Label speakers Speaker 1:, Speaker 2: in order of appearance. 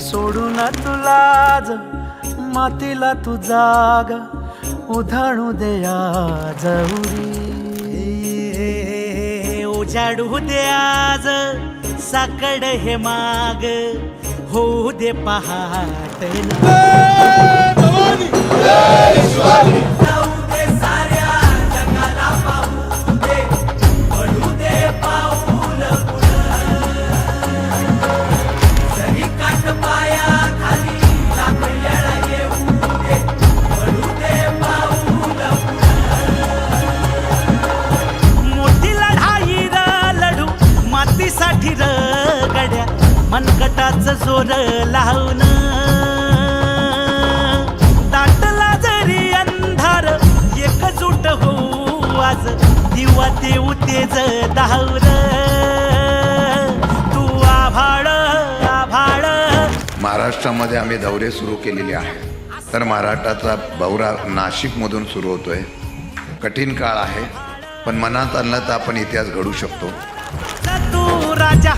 Speaker 1: सोडू ना तुलाज मातीला तू जाग. उधाणू दे आज उजाडू दे आज साकड हे माग. होऊ दे पहाट मनकटाच जोर लावून दाटला जरी अंधार एकजूट होऊ आज. दिवा देऊ तेज दावर तू आभाळ आभाळ.
Speaker 2: महाराष्ट्रामध्ये आम्ही दौरे सुरू केलेले आहे तर महाराष्ट्राचा दौरा नाशिकमधून सुरू होतोय. कठीण काळ आहे पण मनात आणलं तर आपण इतिहास घडू शकतो.
Speaker 1: तू राजा